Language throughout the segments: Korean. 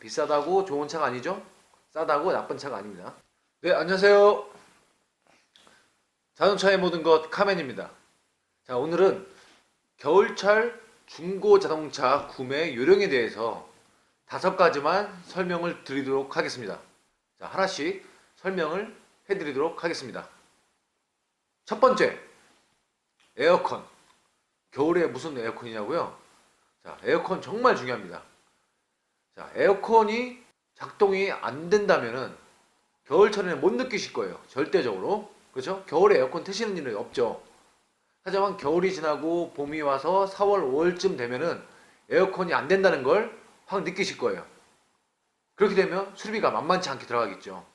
비싸다고 좋은 차가 아니죠? 싸다고 나쁜 차가 아닙니다. 네, 안녕하세요. 자동차의 모든 것 카멘입니다. 자, 오늘은 겨울철 중고 자동차 구매 요령에 대해서 다섯 가지만 설명을 드리도록 하겠습니다. 자, 하나씩 설명을 해드리도록 하겠습니다. 첫 번째, 에어컨. 겨울에 무슨 에어컨이냐고요? 자, 에어컨 정말 중요합니다. 자, 에어컨이 작동이 안 된다면은 겨울철에는 못 느끼실 거예요. 절대적으로. 그렇죠? 겨울에 에어컨 트시는 일은 없죠. 하지만 겨울이 지나고 봄이 와서 4월, 5월쯤 되면은 에어컨이 안 된다는 걸 확 느끼실 거예요. 그렇게 되면 수리비가 만만치 않게 들어가겠죠.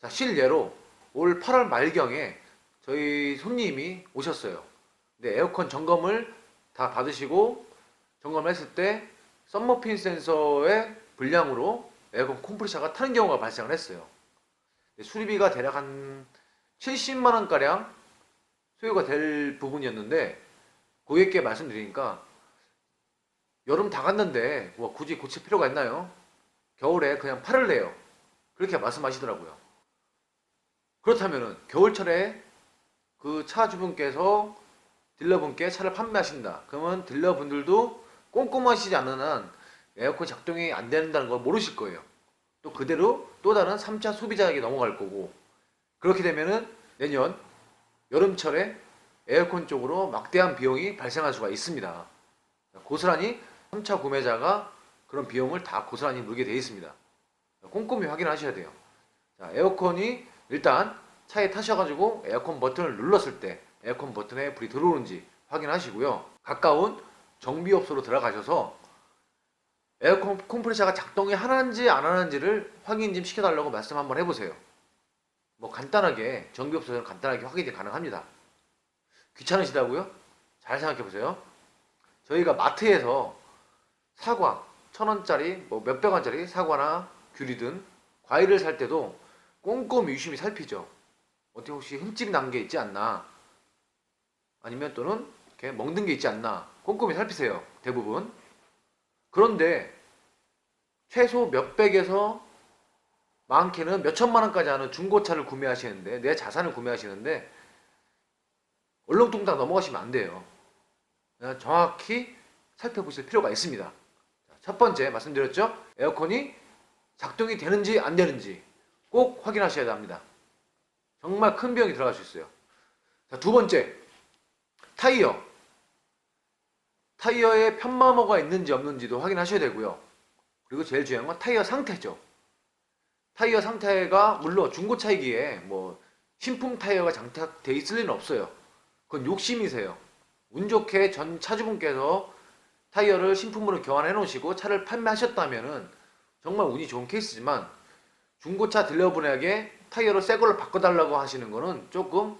자, 실례로 올 8월 말경에 저희 손님이 오셨어요. 근데 에어컨 점검을 다 받으시고 점검을 했을 때 썸머핀 센서의 불량으로 에어컨 컴프레셔가 타는 경우가 발생을 했어요. 근데 수리비가 대략 한 70만 원 가량 소요가 될 부분이었는데 고객께 말씀드리니까 여름 다 갔는데 뭐 굳이 고칠 필요가 있나요? 겨울에 그냥 팔을 내요. 그렇게 말씀하시더라고요. 그렇다면은 겨울철에 그 차 주분께서 딜러분께 차를 판매하신다. 그러면 딜러분들도 꼼꼼하시지 않는 한 에어컨 작동이 안 된다는 걸 모르실 거예요. 또 그대로 또 다른 3차 소비자에게 넘어갈 거고 그렇게 되면은 내년 여름철에 에어컨 쪽으로 막대한 비용이 발생할 수가 있습니다. 고스란히 3차 구매자가 그런 비용을 다 고스란히 물게 되어 있습니다. 꼼꼼히 확인하셔야 돼요. 자, 에어컨이 일단 차에 타셔가지고 에어컨 버튼을 눌렀을 때 에어컨 버튼에 불이 들어오는지 확인하시고요. 가까운 정비업소로 들어가셔서 에어컨 컴프레셔가 작동이 하는지 안 하는지를 확인 좀 시켜달라고 말씀 한번 해보세요. 뭐 간단하게 정비업소에서는 간단하게 확인이 가능합니다. 귀찮으시다고요? 잘 생각해 보세요. 저희가 마트에서 사과 천 원짜리 뭐 몇백 원짜리 사과나 귤이든 과일을 살 때도 꼼꼼히 유심히 살피죠. 어떻게 혹시 흠집 난 게 있지 않나? 아니면 또는 멍든 게 있지 않나? 꼼꼼히 살피세요. 대부분. 그런데 최소 몇백에서 많게는 몇천만 원까지 하는 중고차를 구매하시는데 내 자산을 구매하시는데 얼렁뚱땅 넘어가시면 안 돼요. 그냥 정확히 살펴보실 필요가 있습니다. 자, 첫 번째 말씀드렸죠? 에어컨이 작동이 되는지 안 되는지 꼭 확인하셔야 합니다. 정말 큰 비용이 들어갈 수 있어요. 자, 두 번째 타이어. 타이어에 편마모가 있는지 없는지도 확인하셔야 되고요. 그리고 제일 중요한 건 타이어 상태죠. 타이어 상태가 물론 중고차이기에 뭐 신품 타이어가 장착돼 있을 리는 없어요. 그건 욕심이세요. 운 좋게 전 차주분께서 타이어를 신품으로 교환해 놓으시고 차를 판매하셨다면은 정말 운이 좋은 케이스지만 중고차 딜러분에게 타이어를 새 걸로 바꿔달라고 하시는 거는 조금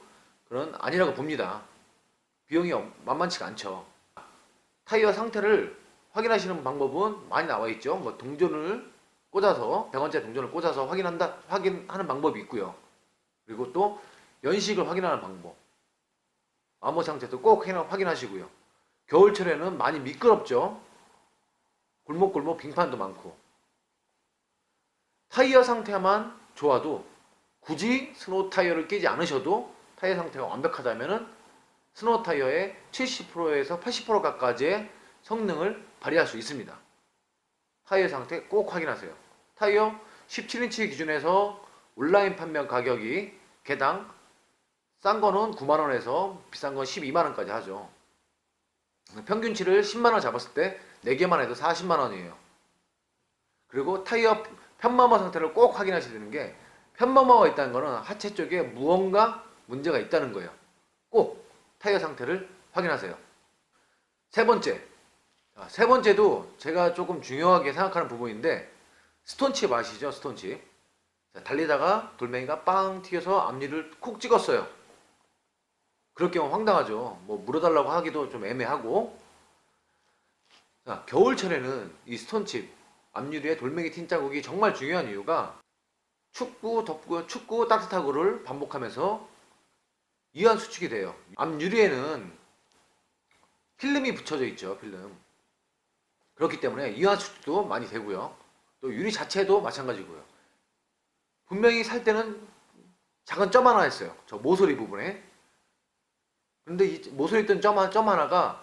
그런 아니라고 봅니다. 비용이 엄- 만만치가 않죠. 타이어 상태를 확인하시는 방법은 많이 나와 있죠. 뭐 동전을 꽂아서 100원짜리 동전을 꽂아서 확인한다 확인하는 방법이 있고요. 그리고 또 연식을 확인하는 방법. 암호 상태도 꼭 확인하시고요. 겨울철에는 많이 미끄럽죠. 골목골목 빙판도 많고. 타이어 상태만 좋아도 굳이 스노우 타이어를 끼지 않으셔도 타이어 상태가 완벽하다면은 스노우 타이어의 70%에서 80% 가까지의 성능을 발휘할 수 있습니다. 타이어 상태 꼭 확인하세요. 타이어 17인치 기준에서 온라인 판매 가격이 개당 싼 거는 9만 원에서 비싼 건 12만 원까지 하죠. 평균치를 10만 원 잡았을 때 4개만 해도 40만 원이에요. 그리고 타이어 편마모 상태를 꼭 확인하셔야 되는 게 편마모가 있다는 거는 하체 쪽에 무언가 문제가 있다는 거예요. 꼭 타이어 상태를 확인하세요. 세 번째. 자, 세 번째도 제가 조금 중요하게 생각하는 부분인데 스톤칩 아시죠? 스톤칩. 자, 달리다가 돌멩이가 빵 튀겨서 앞니를 콕 찍었어요. 그럴 경우 황당하죠. 뭐 물어달라고 하기도 좀 애매하고. 자, 겨울철에는 이 스톤칩 앞유리에 돌멩이 튄 자국이 정말 중요한 이유가 춥고 덥고 춥고 따뜻하고를 반복하면서 이완 수축이 돼요. 앞유리에는 필름이 붙여져 있죠. 필름. 그렇기 때문에 이하 수치도 많이 되고요. 또 유리 자체도 마찬가지고요. 분명히 살 때는 작은 점 하나 있어요. 저 모서리 부분에. 근데 이 모서리 있던 점, 하나- 점 하나가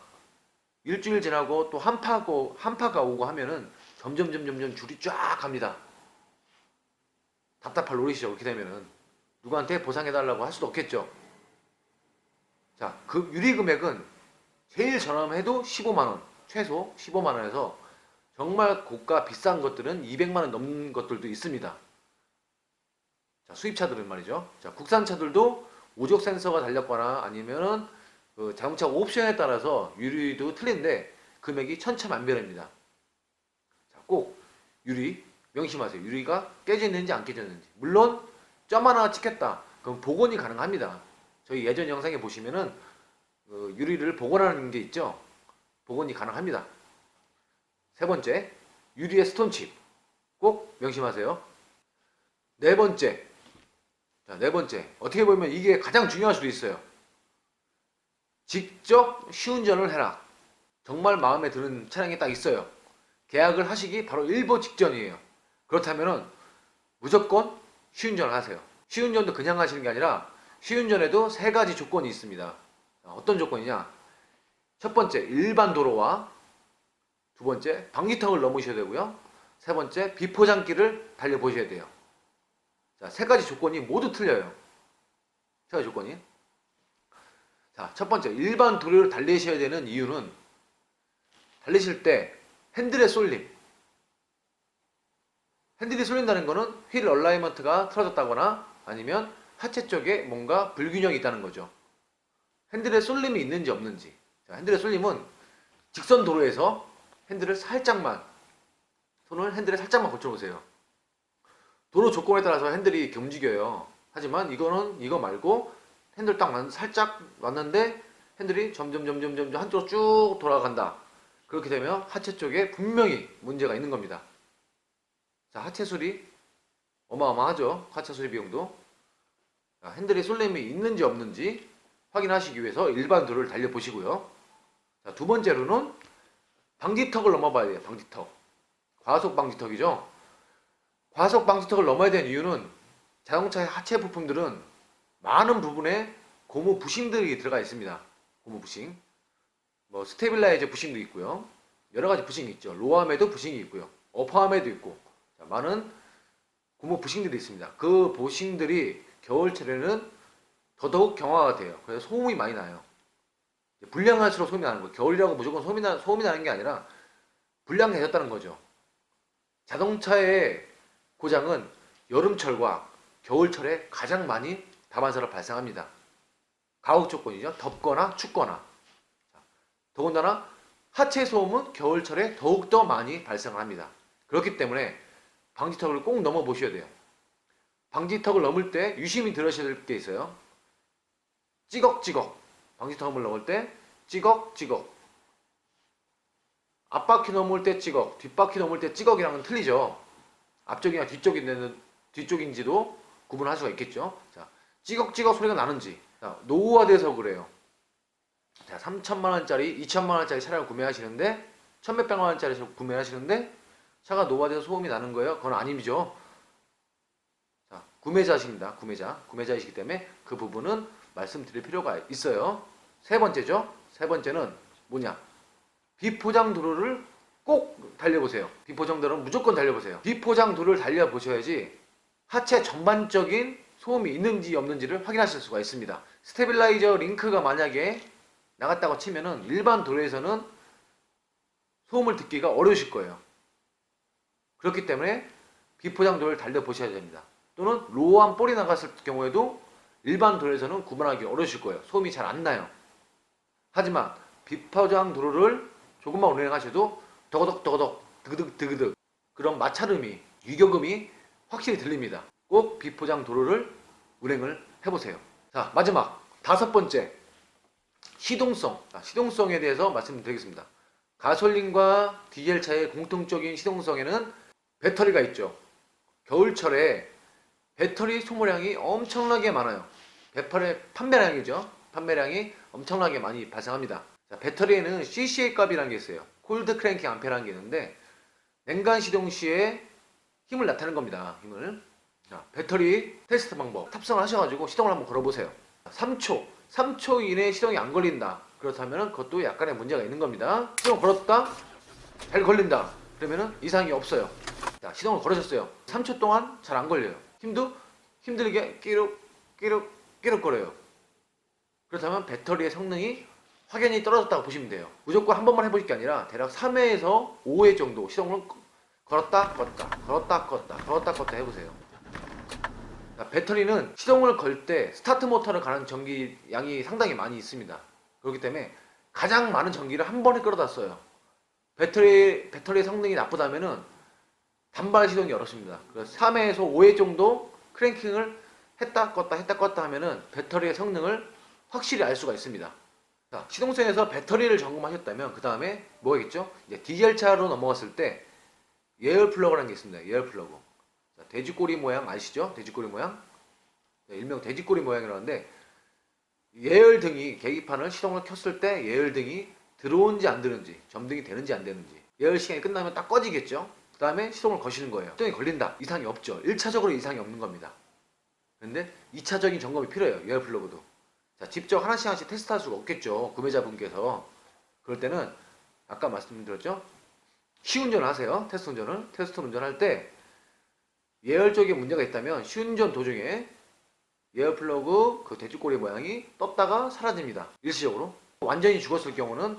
일주일 지나고 또 한파고 한파가 오고 하면은 점점 점점 점 줄이 쫙 갑니다. 답답할 노릇이죠. 그렇게 되면은 누구한테 보상해 달라고 할 수도 없겠죠. 자, 그 유리 금액은 제일 저렴해도 15만 원, 최소 15만 원에서 정말 고가 비싼 것들은 200만 원 넘는 것들도 있습니다. 자, 수입차들은 말이죠. 자, 국산차들도 우적 센서가 달렸거나 아니면은 그 자동차 옵션에 따라서 유리도 틀린데 금액이 천차만별입니다. 자, 꼭 유리 명심하세요. 유리가 깨졌는지 안 깨졌는지. 물론 점 하나 찍혔다. 그럼 복원이 가능합니다. 저희 예전 영상에 보시면은 그 유리를 복원하는 게 있죠. 복원이 가능합니다. 세 번째, 유리의 스톤칩. 꼭 명심하세요. 네 번째. 자, 네 번째. 어떻게 보면 이게 가장 중요할 수도 있어요. 직접 시운전을 해라. 정말 마음에 드는 차량이 딱 있어요. 계약을 하시기 바로 일보 직전이에요. 그렇다면은 무조건 시운전을 하세요. 시운전도 그냥 하시는 게 아니라 시운전에도 세 가지 조건이 있습니다. 자, 어떤 조건이냐? 첫 번째, 일반 도로와 두 번째, 방지턱을 넘으셔야 되고요. 세 번째, 비포장길을 달려 보셔야 돼요. 자, 세 가지 조건이 모두 틀려요. 세 가지 조건이. 자, 첫 번째, 일반 도로를 달리셔야 되는 이유는 달리실 때 핸들의 쏠림. 핸들이 쏠린다는 거는 휠 얼라이먼트가 틀어졌다거나 아니면 하체 쪽에 뭔가 불균형이 있다는 거죠. 핸들에 쏠림이 있는지 없는지. 자, 핸들의 쏠림은 직선 도로에서 핸들을 살짝만 손을 핸들에 살짝만 거쳐보세요. 도로 조건에 따라서 핸들이 움직여요. 하지만 이거는 이거 말고 핸들 딱 왔- 살짝 왔는데 핸들이 점점 점점 점점 한쪽으로 쭉 돌아간다. 그렇게 되면 하체 쪽에 분명히 문제가 있는 겁니다. 자, 하체 수리 어마어마하죠. 하체 수리 비용도. 자, 핸들에 쏠림이 있는지 없는지 확인하시기 위해서 일반 도로를 달려 보시고요. 자, 두 번째로는 방지턱을 넘어봐야 돼요. 방지턱. 과속 방지턱이죠. 과속 방지턱을 넘어야 되는 이유는 자동차의 하체 부품들은 많은 부분에 고무 부싱들이 들어가 있습니다. 고무 부싱. 뭐 스테빌라이저 부싱도 있고요. 여러 가지 부싱이 있죠. 로암에도 부싱이 있고요. 어퍼암에도 있고. 자, 많은 고무 부싱들이 있습니다. 그 부싱들이 겨울철에는 더더욱 경화가 돼요. 그래서 소음이 많이 나요. 불량할수록 소음이 나는 거예요. 겨울이라고 무조건 소음이, 나, 소음이 나는 게 아니라 불량해졌다는 거죠. 자동차의 고장은 여름철과 겨울철에 가장 많이 다반사로 발생합니다. 가혹 조건이죠. 덥거나 춥거나. 자, 더군다나 하체 소음은 겨울철에 더욱더 많이 발생을 합니다. 그렇기 때문에 방지턱을 꼭 넘어 보셔야 돼요. 방지턱을 넘을 때 유심히 들으셔야 될 게 있어요. 찌걱찌걱. 방지턱을 넘을 때 찌걱찌걱. 앞바퀴 넘을 때 찌걱, 뒷바퀴 넘을 때 찌걱이랑은 틀리죠. 앞쪽이나 뒤쪽인데는 뒤쪽인지도 구분할 수가 있겠죠. 자, 찌걱찌걱 소리가 나는지. 자, 노후화돼서 그래요. 자, 3천만 원짜리, 2천만 원짜리 차량을 구매하시는데 1,몇백만 원짜리 구매하시는데 차가 노후화돼서 소음이 나는 거예요. 그건 아니죠. 자, 구매자십니다. 구매자. 구매자이시기 때문에 그 부분은 말씀드릴 필요가 있어요. 세 번째죠. 세 번째는 뭐냐? 비포장 도로를 꼭 달려보세요. 비포장 도로는 무조건 달려보세요. 비포장 도로를 달려보셔야지 하체 전반적인 소음이 있는지 없는지를 확인하실 수가 있습니다. 스테빌라이저 링크가 만약에 나갔다고 치면은 일반 도로에서는 소음을 듣기가 어려우실 거예요. 그렇기 때문에 비포장 도로를 달려보셔야 됩니다. 또는 로우한 볼이 나갔을 경우에도 일반 도로에서는 구분하기 어려우실 거예요. 소음이 잘 안 나요. 하지만 비포장 도로를 조금만 운행하셔도 더거덕 더거덕 드그득 드그득 그런 마찰음이 유격음이 확실히 들립니다. 꼭 비포장 도로를 운행을 해보세요. 자 마지막 다섯 번째 시동성 자, 시동성에 대해서 말씀드리겠습니다. 가솔린과 디젤 차의 공통적인 시동성에는 배터리가 있죠. 겨울철에 배터리 소모량이 엄청나게 많아요. 배터리 판매량이죠. 판매량이 엄청나게 많이 발생합니다. 자, 배터리에는 CCA 값이라는 게 있어요. 콜드 크랭킹 암페라는 게 있는데 냉간 시동 시에 힘을 나타내는 겁니다. 힘을. 자, 배터리 테스트 방법 탑승을 하셔가지고 시동을 한번 걸어보세요. 3초, 3초 이내에 시동이 안 걸린다. 그렇다면 그것도 약간의 문제가 있는 겁니다. 시동 걸었다, 잘 걸린다. 그러면은 이상이 없어요. 자, 시동을 걸으셨어요. 3초 동안 잘 안 걸려요. 힘도 힘들게 끼룩 끼룩 끼룩 거려요. 그렇다면 배터리의 성능이 확연히 떨어졌다고 보시면 돼요. 무조건 한 번만 해보실 게 아니라 대략 3회에서 5회 정도 시동을 걸었다 껐다 걸었다 껐다 걸었다 껐다 해보세요. 자, 배터리는 시동을 걸 때 스타트 모터를 가는 전기 양이 상당히 많이 있습니다. 그렇기 때문에 가장 많은 전기를 한 번에 끌어다 써요. 배터리 배터리 성능이 나쁘다면은 단발 시동이 어렵습니다. 그래서 3회에서 5회 정도 크랭킹을 했다 껐다 했다 껐다 하면은 배터리의 성능을 확실히 알 수가 있습니다. 자, 시동생에서 배터리를 점검하셨다면 그 다음에 뭐겠죠? 이제 디젤 차로 넘어갔을 때 예열 플러그라는 게 있습니다. 예열 플러그. 자, 돼지꼬리 모양 아시죠? 돼지꼬리 모양. 네, 일명 돼지꼬리 모양이라는데 예열 등이 계기판을 시동을 켰을 때 예열 등이 들어온지 안 들어온지 점등이 되는지 안 되는지 예열 시간이 끝나면 딱 꺼지겠죠. 그 다음에 시동을 거시는 거예요. 시동이 걸린다. 이상이 없죠. 1차적으로 이상이 없는 겁니다. 근데 2차적인 점검이 필요해요. 예열 플러그도. 자, 직접 하나씩 하나씩 테스트 할 수가 없겠죠. 구매자분께서. 그럴 때는 아까 말씀드렸죠. 시운전을 하세요. 테스트 운전을. 테스트 운전할 때 예열 쪽에 문제가 있다면 시운전 도중에 예열 플러그 그 돼지꼬리 모양이 떴다가 사라집니다. 일시적으로. 완전히 죽었을 경우는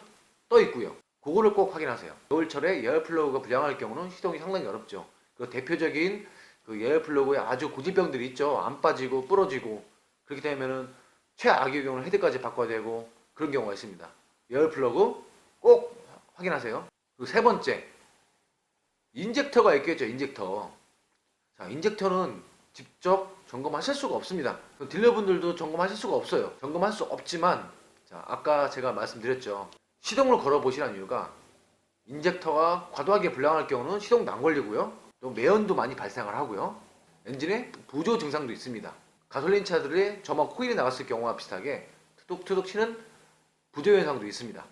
떠 있고요. 그거를 꼭 확인하세요. 겨울철에 예열 플러그가 불량할 경우는 시동이 상당히 어렵죠. 그 대표적인 그 예열 플러그에 아주 고질병들이 있죠. 안 빠지고 부러지고 그렇게 되면은 최악의 경우는 헤드까지 바꿔야 되고 그런 경우가 있습니다. 예열 플러그 꼭 확인하세요. 그리고 세 번째 인젝터가 있겠죠. 인젝터. 자, 인젝터는 직접 점검하실 수가 없습니다. 그 딜러분들도 점검하실 수가 없어요. 점검할 수 없지만 자, 아까 제가 말씀드렸죠. 시동을 걸어 보시라는 이유가 인젝터가 과도하게 불량할 경우는 시동도 안 걸리고요. 또 매연도 많이 발생을 하고요. 엔진에 부조 증상도 있습니다. 가솔린 차들의 점화 코일이 나갔을 경우와 비슷하게 투둑투둑 치는 부조 현상도 있습니다.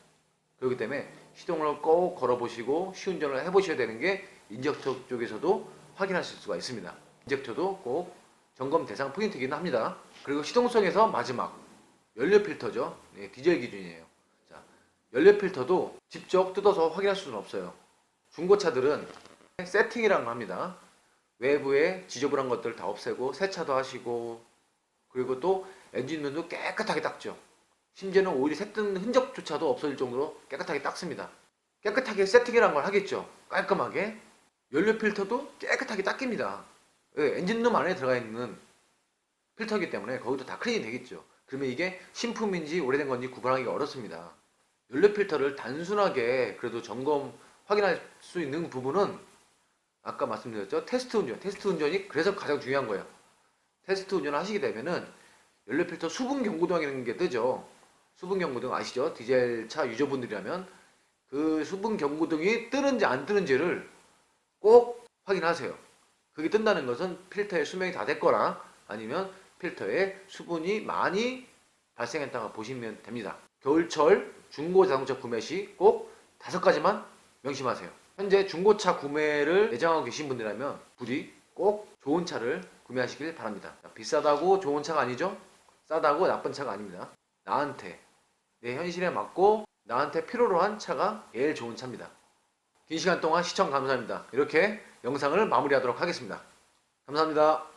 그렇기 때문에 시동을 꼭 걸어 보시고 시운전을 해 보셔야 되는 게 인젝터 쪽에서도 확인하실 수가 있습니다. 인젝터도 꼭 점검 대상 포인트이긴 합니다. 그리고 시동성에서 마지막 연료 필터죠. 네, 디젤 기준이에요. 자, 연료 필터도 직접 뜯어서 확인할 수는 없어요. 중고차들은 세팅이라는 걸 합니다. 외부에 지저분한 것들 다 없애고 세차도 하시고 그리고 또 엔진면도 깨끗하게 닦죠. 심지어는 오일이 샜던 흔적조차도 없어질 정도로 깨끗하게 닦습니다. 깨끗하게 세팅이라는 걸 하겠죠. 깔끔하게 연료 필터도 깨끗하게 닦입니다. 예, 엔진룸 안에 들어가 있는 필터이기 때문에 거기도 다 클린이 되겠죠. 그러면 이게 신품인지 오래된 건지 구분하기가 어렵습니다. 연료 필터를 단순하게 그래도 점검 확인할 수 있는 부분은 아까 말씀드렸죠. 테스트 운전. 테스트 운전이 그래서 가장 중요한 거예요. 테스트 운전을 하시게 되면은 연료 필터 수분 경고등이라는 게 뜨죠. 수분 경고등 아시죠? 디젤 차 유저분들이라면 그 수분 경고등이 뜨는지 안 뜨는지를 꼭 확인하세요. 그게 뜬다는 것은 필터의 수명이 다 됐거나 아니면 필터에 수분이 많이 발생했다고 보시면 됩니다. 겨울철 중고 자동차 구매 시 꼭 다섯 가지만 명심하세요. 현재 중고차 구매를 예정하고 계신 분들이라면 부디 꼭 좋은 차를 구매하시길 바랍니다. 비싸다고 좋은 차가 아니죠? 싸다고 나쁜 차가 아닙니다. 나한테 내 현실에 맞고 나한테 필요로 한 차가 제일 좋은 차입니다. 긴 시간 동안 시청 감사합니다. 이렇게 영상을 마무리하도록 하겠습니다. 감사합니다.